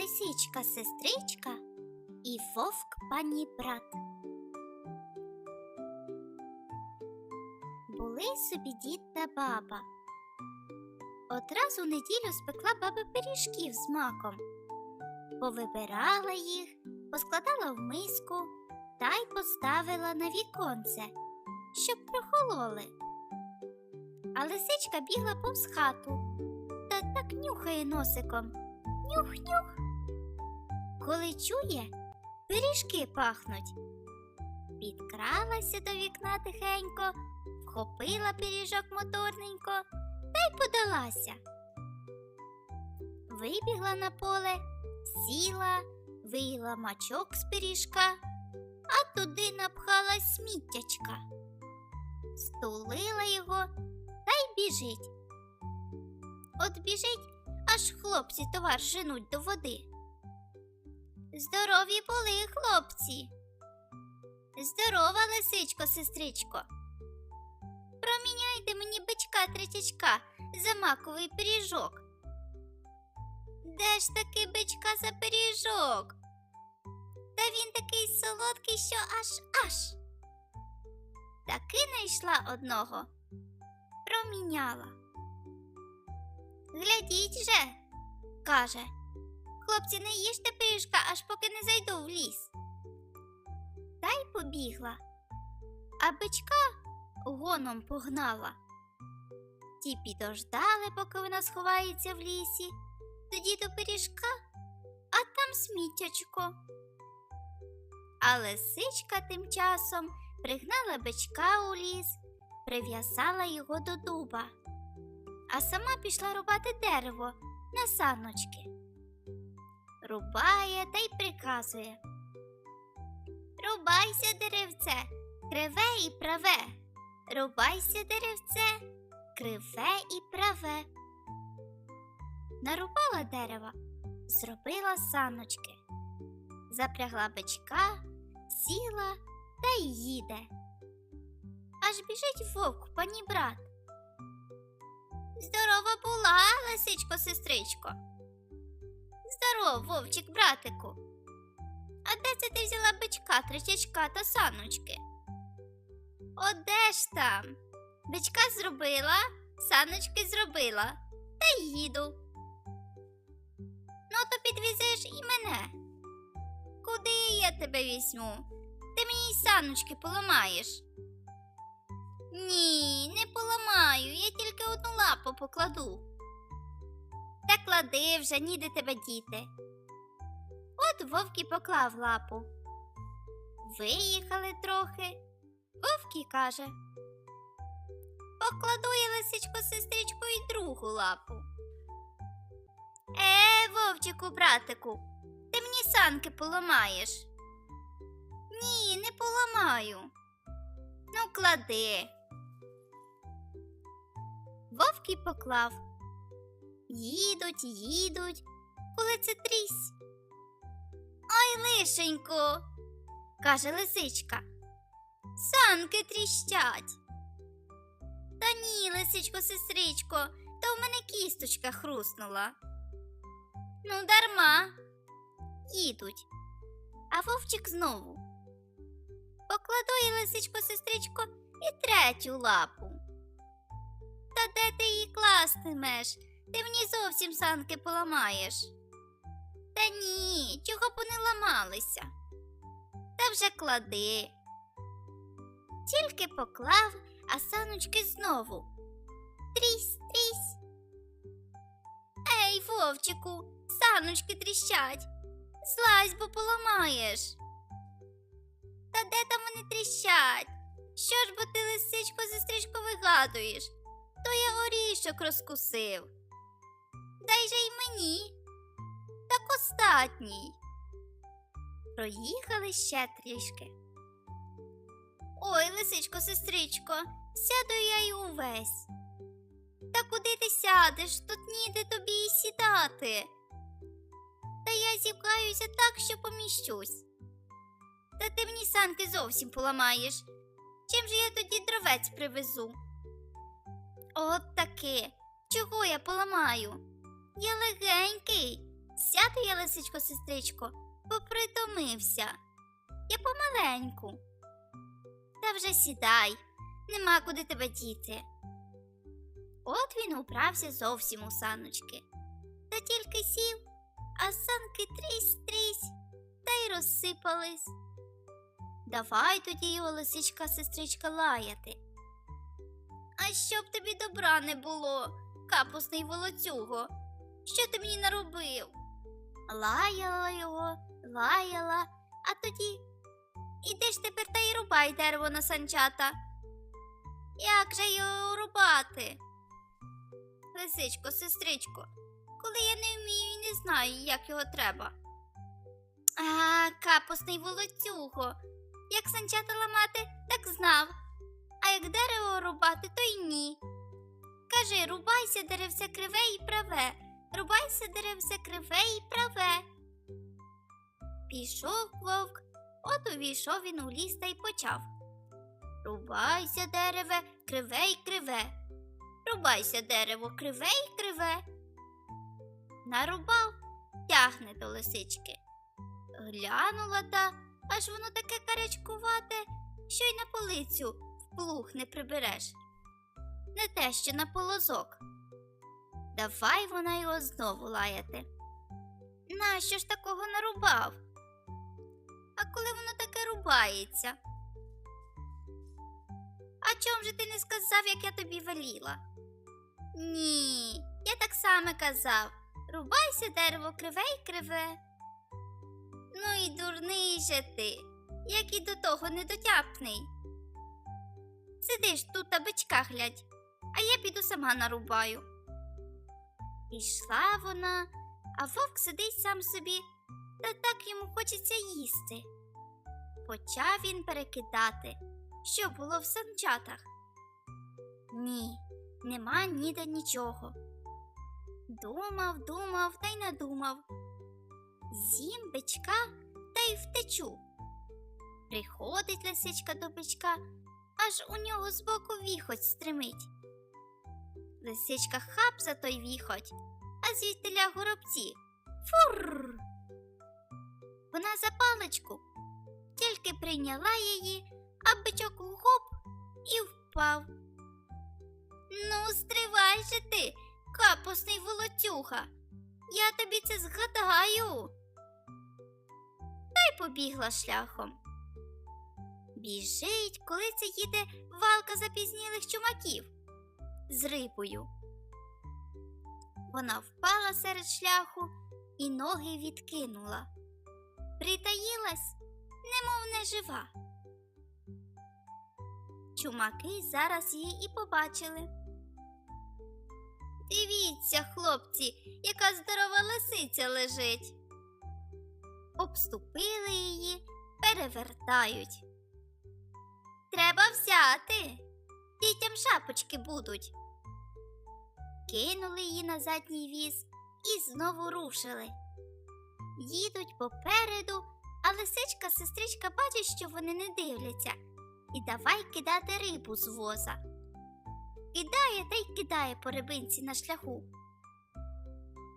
лисичка сестричка і вовк пані брат. Були собі дід та баба. Одразу неділю спекла баба пиріжків з маком, повибирала їх, поскладала в миску та й поставила на віконце, щоб прохололи. А лисичка бігла повз хату та так нюхає носиком. Нюх-нюх. Коли чує, пиріжки пахнуть. Підкралася до вікна тихенько, вхопила пиріжок моторненько та й подалася. Вибігла на поле, сіла, виїла мачок з пиріжка, а туди напхала сміттячка. Стулила його та й біжить. От біжить, аж хлопці товар женуть до води. Здорові були хлопці. Здорова, лисичко, сестричко. Проміняйте мені бичка третячка за маковий пиріжок. Де ж таки бичка за пиріжок? Та він такий солодкий, що аж аж. Таки знайшла одного, проміняла. Глядіть же, каже. Хлопці, не їжте пиріжка, аж поки не зайду в ліс. Та й побігла, а бичка гоном погнала. Ті підождали, поки вона сховається в лісі, тоді до пиріжка, а там сміттячко. А лисичка тим часом пригнала бичка у ліс, прив'язала його до дуба, а сама пішла рубати дерево на саночки. Рубає та й приказує. Рубайся, деревце, криве і праве. Рубайся, деревце, криве і праве. Нарубала дерева, зробила саночки, запрягла бичка, сіла та й їде. Аж біжить вовк, пані брат. Здорова була, лисичко, сестричко. Здоров, вовчик, братику. А де це ти взяла бичка, третячка та саночки? О, де ж там? Бичка зробила, саночки зробила, та їду. Ну, то підвізеш і мене. Куди я тебе візьму? Ти мені й саночки поламаєш. Ні, не поламаю, я тільки одну лапу покладу. Та клади вже, ніде тебе діти. От вовк і поклав лапу. Виїхали трохи. Вовк і каже. Покладу я лисичко сестричку і другу лапу. Е, вовчику, братику, ти мені санки поламаєш. Ні, не поламаю. Ну, клади. Вовк і поклав. Їдуть, їдуть, коли це трісь. Ой, лишенько, каже лисичка. Санки тріщать. Та ні, лисичко, сестричко, то в мене кісточка хруснула. Ну, дарма. Їдуть. А вовчик знову. Покладу я лисичко, сестричко, і третю лапу. Та де ти її кластимеш? Ти мені зовсім санки поламаєш. Та ні, чого б вони ламалися. Та вже клади. Тільки поклав, а саночки знову. Трісь, трісь. Ей, вовчику, саночки тріщать. Злазь, бо поламаєш. Та де там вони тріщать? Що ж бо ти, лисичко, сестричко, вигадуєш? То я горішок розкусив. Дай же й мені. Так остатній. Проїхали ще трішки. Ой, лисичко, сестричко, сяду я й увесь. Та куди ти сядеш? Тут ніде тобі і сідати. Та я зівкаюся так, що поміщусь. Та ти мені санки зовсім поламаєш. Чим же я тоді дровець привезу? От таки. Чого я поламаю? Я легенький, Сяду я, лисичко, сестричко, попритомився. Я помаленьку. Та вже сідай, нема куди тебе діти. От він убрався зовсім у саночки. Та тільки сів, а санки трісь-трісь, та й розсипались. Давай тоді його лисичка сестричка лаяти. А щоб тобі добра не було, капусний волоцюго, що ти мені наробив? Лаяла його, лаяла, а тоді іди ж тепер та й рубай дерево на санчата. Як же його рубати? Лисичко, сестричко, коли я не вмію і не знаю, як його треба. А, капусний волоцюго. Як санчата ламати, так знав. А як дерево рубати, то й ні. Кажи, рубайся деревце криве і праве, рубайся деревце криве і праве. Пішов вовк, от увійшов він у ліс та й почав. Рубайся, дереве, криве й криве. Рубайся, дерево, криве й криве. Нарубав, тягне до лисички. Глянула та, аж воно таке карячкувате, що й на полицю вплух не прибереш. Не те, що на полозок. Давай вона його знову лаяти. Нащо ж такого нарубав? А коли воно таке рубається? А чом же ти не сказав, як я тобі веліла? Ні, я так само казав. Рубайся дерево криве й криве. Ну і дурний же ти, як і до того недотяпний. Сидиш тут та бичка глядь, а я піду сама нарубаю. Пішла вона, а вовк сидить сам собі, та так йому хочеться їсти. Почав він перекидати, що було в санчатах. Ні, нема ніде нічого. Думав, думав та й надумав. З'їм бичка та й втечу. Приходить лисичка до бичка, аж у нього збоку віхоть стримить. Лисичка хап за той віхоть, а звідтиля горобці. Фур. Вона за паличку, тільки прийняла її, а бичок гоп і впав. Ну, стривай же ти, капусний волоцюга. Я тобі це згадаю. Та й побігла шляхом. Біжить, коли це їде валка запізнілих чумаків з рибою. Вона впала серед шляху і ноги відкинула. Притаїлась, немов не жива. Чумаки зараз її і побачили. Дивіться, хлопці, яка здорова лисиця лежить. Обступили її, перевертають. Треба взяти. Дітям шапочки будуть. Кинули її на задній віз і знову рушили. Їдуть попереду, а лисичка сестричка бачить, що вони не дивляться, і давай кидати рибу з воза. Кидає та й кидає по рибинці на шляху.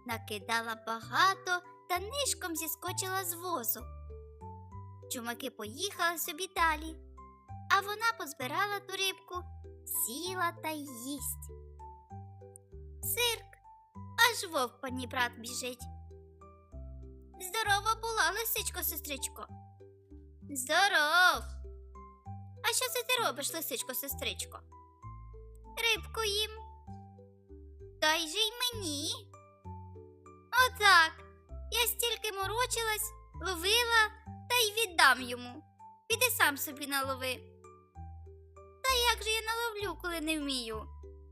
Накидала багато та нишком зіскочила з возу. Чумаки поїхали собі далі, а вона позбирала ту рибку, сіла та їсть. Цирк, аж вовк пані брат біжить. Здорова була, лисичко, сестричко. Здоров. А що це ти робиш, лисичко, сестричко? Рибку їм. Дай же й мені. Отак. Я стільки морочилась, ловила та й віддам йому. Піди сам собі налови. Та як же я наловлю, коли не вмію?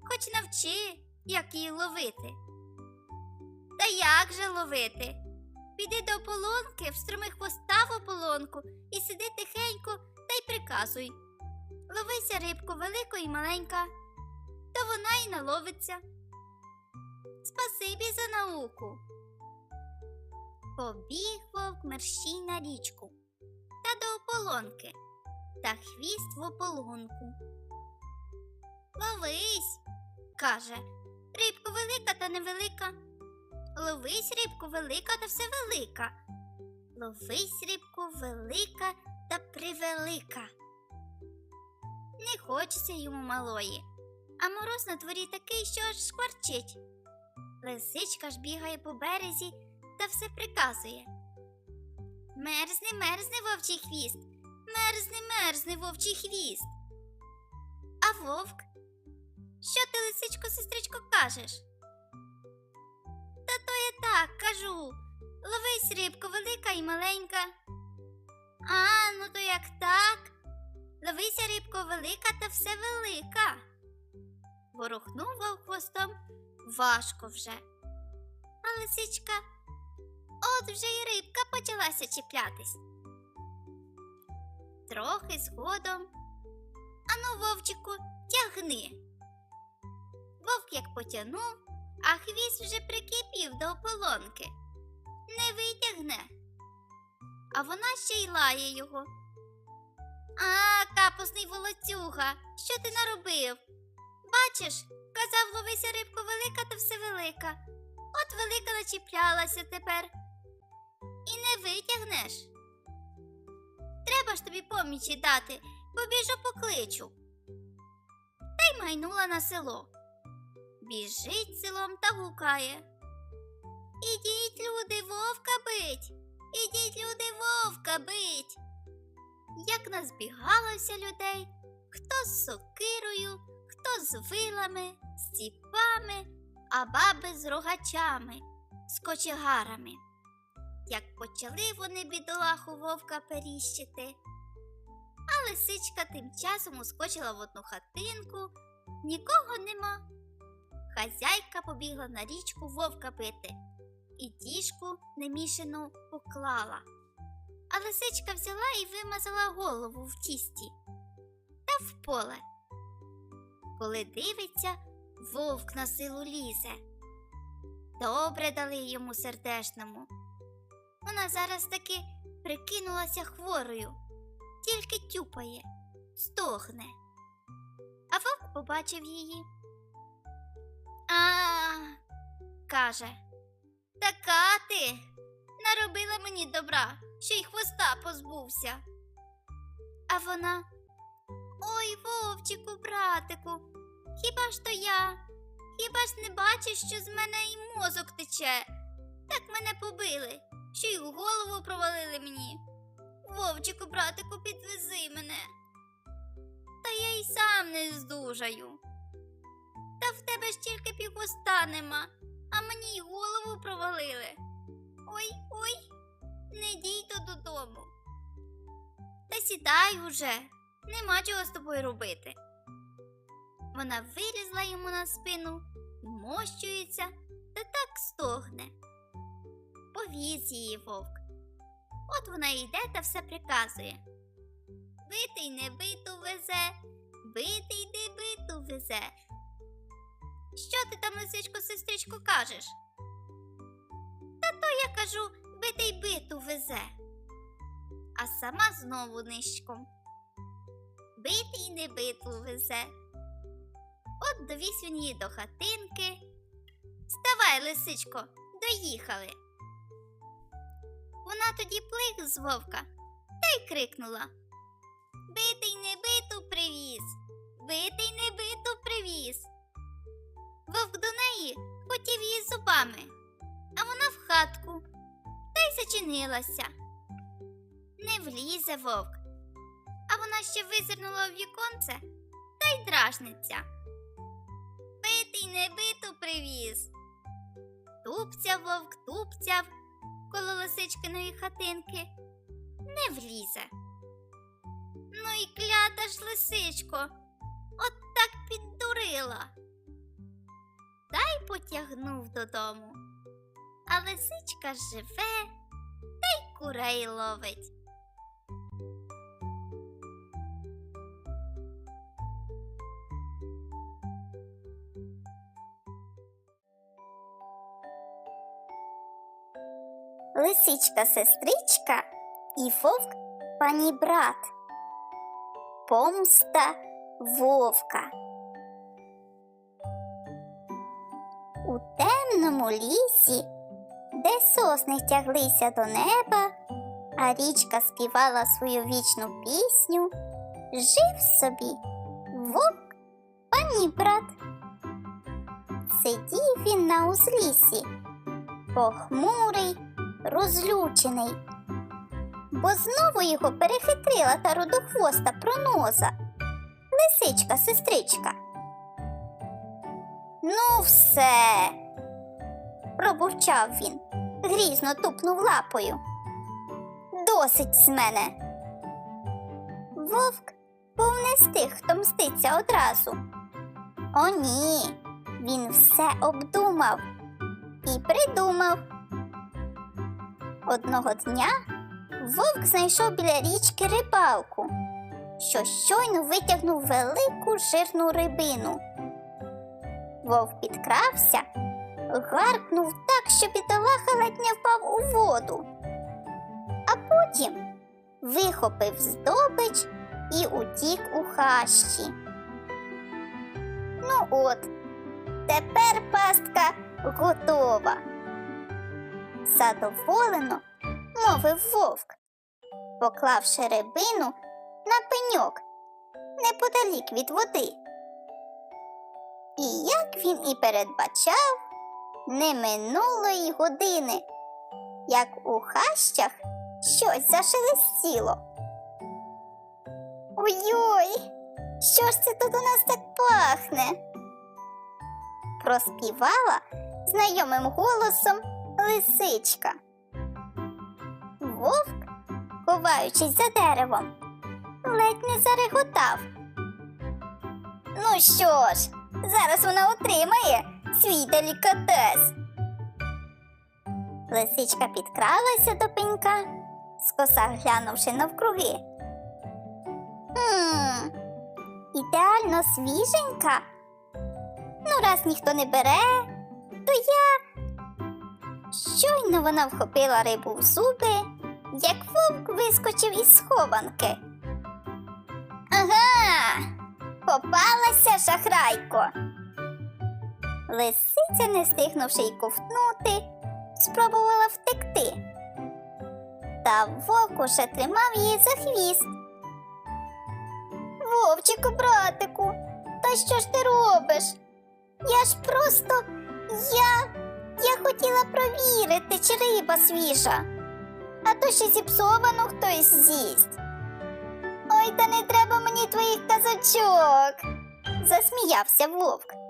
Хоч навчи, як її ловити. Та як же ловити? Піди до ополонки, встроми хвоста в ополонку і сиди тихенько та й приказуй. Ловися рибку велику і маленька, то вона й наловиться. Спасибі за науку. Побіг вовк мерщій на річку та до ополонки, та хвіст в ополонку. Ловись, каже, рибка велика та невелика. Ловись, рибку, велика та все велика. Ловись, рибку, велика та превелика. Не хочеться йому малої, а мороз на дворі такий, що аж шкварчить. Лисичка ж бігає по березі та все приказує. Мерзни, мерзни, вовчий хвіст, мерзни, мерзни, вовчий хвіст. А вовк? Що ти, лисичко, сестричко, кажеш? Та то я так кажу. Ловись рибко велика і маленька. А, ну то як так? Ловися рибко велика та все велика. Ворухнув вовк хвостом важко вже. А лисичка, от вже й рибка почалася чіплятись. Трохи згодом. Ану, вовчику, тягни. Вовк як потягнув, а хвіст вже прикипів до ополонки. Не витягне. А вона ще й лає його. А, капусний волоцюга, що ти наробив? Бачиш, казав ловися рибко велика, то все велика. От велика начіплялася тепер. І не витягнеш. Треба ж тобі помічі дати, побіжу покличу. Та й майнула на село. Біжить селом та гукає. Ідіть, люди, вовка бить. Ідіть, люди, вовка бить. Як назбігалося людей, хто з сокирою, хто з вилами, з ціпами, а баби з рогачами, з кочегарами. Як почали вони бідолаху вовка періщити. А лисичка тим часом ускочила в одну хатинку, нікого нема. Хазяйка побігла на річку вовка бити і діжку немішану поклала. А лисичка взяла і вимазала голову в тісті та в поле. Коли дивиться, вовк на силу лізе. Добре дали йому сердешному. Вона зараз таки прикинулася хворою, тільки тюпає, стогне. А вовк побачив її. А, каже, така ти наробила мені добра, що й хвоста позбувся. А вона. Ой, вовчику, братику, хіба ж то я? Хіба ж не бачиш, що з мене і мозок тече? Так мене побили, що й голову провалили мені. Вовчику, братику, підвези мене. Та я й сам не здужаю. Та в тебе ж тільки півхвоста нема, а мені й голову провалили. Ой, ой, не дійду додому. Та сідай уже, нема чого з тобою робити. Вона вилізла йому на спину, вмощується та так стогне. Повіз її вовк. От вона йде та все приказує. Битий не биту везе, битий не биту везе. Що ти там, лисичко, сестричко, кажеш? Та то я кажу, битий биту везе. А сама знову нишком. Битий не биту везе. От довіз він її до хатинки. Ставай, лисичко, доїхали. Вона тоді плих з вовка та й крикнула. Битий не биту привіз, битий не биту привіз. Неї хотів її зубами, а вона в хатку та й зачинилася. Не влізе вовк, а вона ще визирнула в віконце та й дражниться. Битий не биту привіз. Тупцяв вовк, тупцяв коло лисичкиної хатинки. Не влізе. Ну і клята ж лисичко, от так піддурила. Та й потягнув додому. А лисичка живе та й курей ловить. Лисичка сестричка і вовк пані брат. Помста вовка. У темному лісі де сосни тяглися до неба, а річка співала свою вічну пісню, жив собі вовк пані брат. Сидів він на узліссі, похмурий, розлючений, бо знову його перехитрила та рудохвоста проноза, лисичка сестричка. Ну, все, пробурчав він, грізно тупнув лапою. Досить з мене. Вовк був не з тих, хто мститься одразу. О, ні, він все обдумав і придумав. Одного дня вовк знайшов біля річки рибалку, що щойно витягнув велику жирну рибину. Вовк підкрався, гаркнув так, що бідолаха ледь не впав у воду, а потім вихопив здобич і утік у хащі. Ну от, тепер пастка готова. Задоволено, мовив вовк, поклавши рибину на пеньок неподалік від води. І як він і передбачав, не минуло й години, як у хащах щось зашелестіло. Ой-ой, що ж це тут у нас так пахне? Проспівала знайомим голосом лисичка. Вовк, ховаючись за деревом, ледь не зареготав. Ну що ж, зараз вона отримає свій делікатес. Лисичка підкралася до пенька, скоса глянувши навкруги. Ммм, ідеально свіженька. Ну, раз ніхто не бере, то я. Щойно вона вхопила рибу в зуби, як вовк вискочив із схованки. Ага, попалася шахрайко. Лисиця, не стигнувши й ковтнути, спробувала втекти. Та вовк уже тримав її за хвіст. Вовчику, братику, та що ж ти робиш? Я ж просто я. Я хотіла провірити, чи риба свіжа, а то ще зіпсовану хтось з'їсть. Ой, та не треба мені твоїх казочок, засміявся вовк.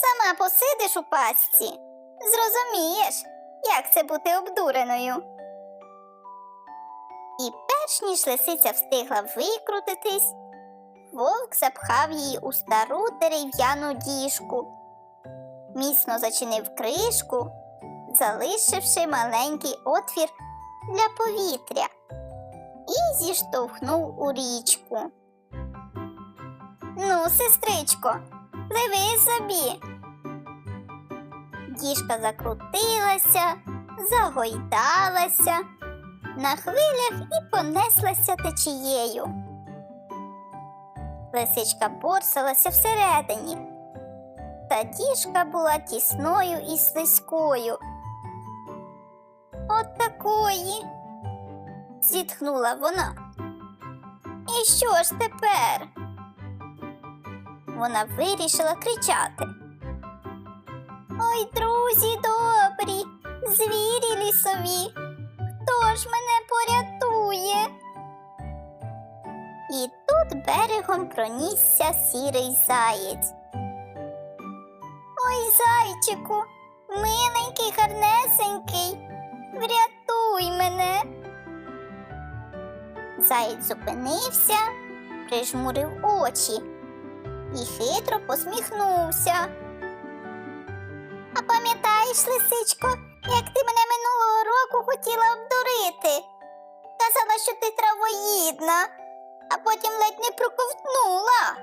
Сама посидиш у пастці, зрозумієш, як це бути обдуреною. І перш ніж лисиця встигла викрутитись, вовк запхав її у стару дерев'яну діжку міцно зачинив кришку, залишивши маленький отвір для повітря, і зіштовхнув у річку. Ну, сестричко, пливи собі. Діжка закрутилася, загойдалася, на хвилях і понеслася течією. Лисичка борсалася всередині та діжка була тісною і слизькою. От такої, зітхнула вона. І що ж тепер? Вона вирішила кричати. Ой, друзі добрі, звірі лісові, хто ж мене порятує? І тут берегом пронісся сірий заєць. Ой, зайчику, миленький, гарнесенький, врятуй мене. Заєць зупинився, прижмурив очі і хитро посміхнувся. Пам'ятаєш, лисичко, як ти мене минулого року хотіла обдурити? Казала, що ти травоїдна, а потім ледь не проковтнула.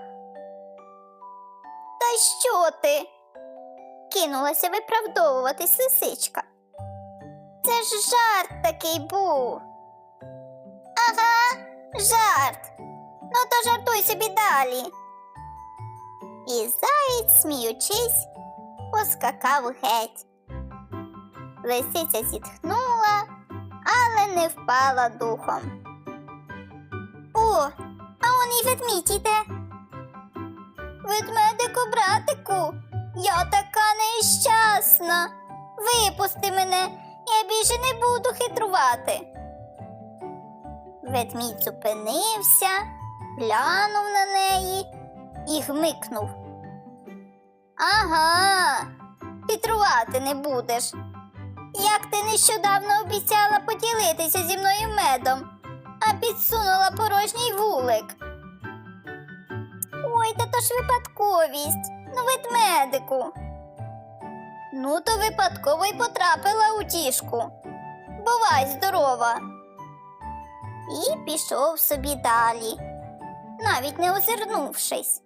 Та що ти? кинулася виправдовуватись лисичка. Це ж жарт такий був. Ага, жарт. Ну то жартуй собі далі. І заєць, сміючись, поскакав геть. Лисиця зітхнула, але не впала духом. О, а он і ведмідь іде. Ведмедику, братику, я така нещасна. Випусти мене, я більше не буду хитрувати. Ведмідь зупинився, глянув на неї і гмикнув. Ага, хитрувати не будеш. Як ти нещодавно обіцяла поділитися зі мною медом, а підсунула порожній вулик. Ой, та то ж випадковість. Ну, ведмедику. Ну, то випадково й потрапила у тішку. Бувай здорова. І пішов собі далі, навіть не озирнувшись.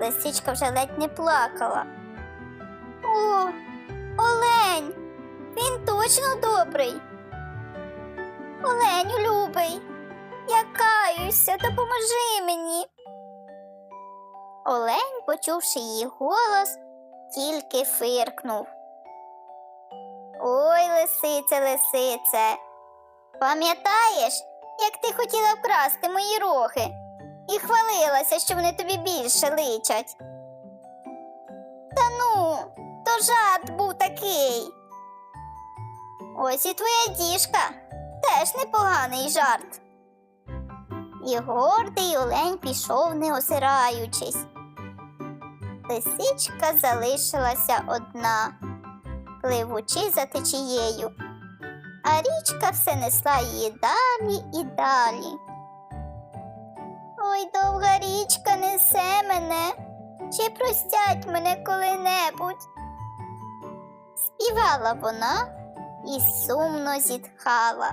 Лисичка вже ледь не плакала. О, Олень, він точно добрий. Оленю любий, я каюся, допоможи мені. Олень, почувши її голос, тільки фиркнув. Ой, лисице, лисице, пам'ятаєш, як ти хотіла вкрасти мої роги і хвалилася, що вони тобі більше личать? Та ну, то жарт був такий. Ось і твоя діжка, теж непоганий жарт. І гордий олень пішов, не озираючись. Лисичка залишилася одна, пливучи за течією, а річка все несла її далі і далі. Ой, довга річка несе мене, чи простять мене коли-небудь? Співала вона і сумно зітхала.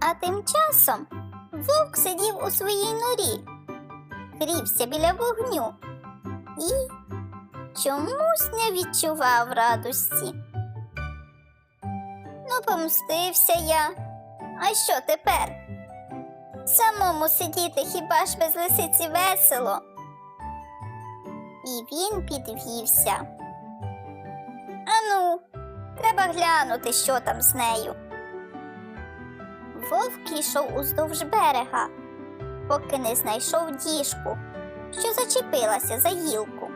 А тим часом вовк сидів у своїй норі, грівся біля вогню і чомусь не відчував радості. Ну, помстився я. А що тепер? Самому сидіти хіба ж без лисиці весело? І він підвівся. Ану, треба глянути, що там з нею. Вовк йшов уздовж берега, поки не знайшов діжку, що зачепилася за гілку.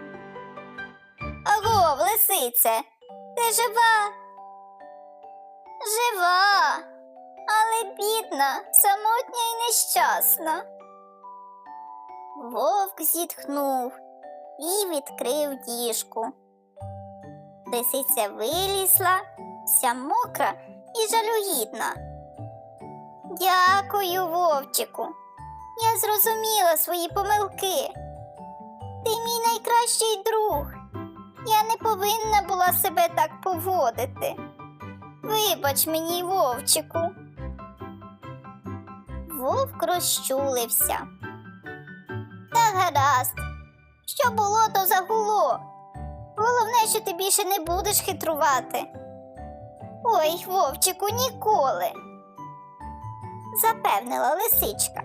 Аго, лисице, ти жива? Жива, але бідна, самотня і нещасна. Вовк зітхнув і відкрив діжку. Лисиця вилізла, вся мокра і жалюгідна. Дякую, вовчику. Я зрозуміла свої помилки. Ти мій найкращий друг. Я не повинна була себе так поводити. Вибач мені, вовчику. Вовк розчулився. Та гаразд. Що було, то загуло. Головне, що ти більше не будеш хитрувати. Ой, вовчику, ніколи запевнила лисичка.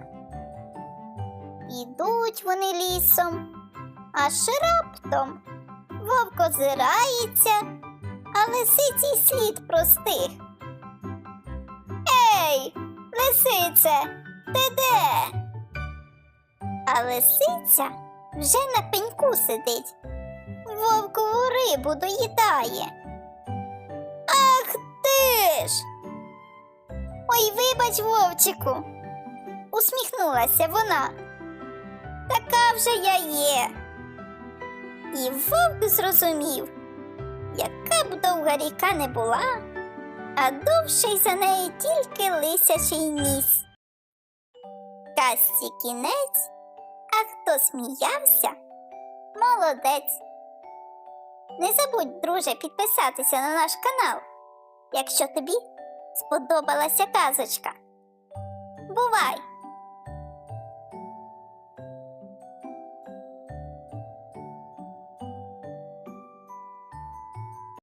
Ідуть вони лісом, аж раптом вовк озирається, а лисиці й слід простих. Ей, лисице, ти де? А лисиця вже на пеньку сидить, вовкову рибу доїдає. Ах ти ж! Ой, вибач, вовчику, усміхнулася вона. Така вже я є. І вовк зрозумів, яка б довга ріка не була, а довший за неї тільки лисячий ніс. Казці кінець, а хто сміявся, молодець. Не забудь, друже, підписатися на наш канал, якщо тобі сподобалася казочка. Бувай!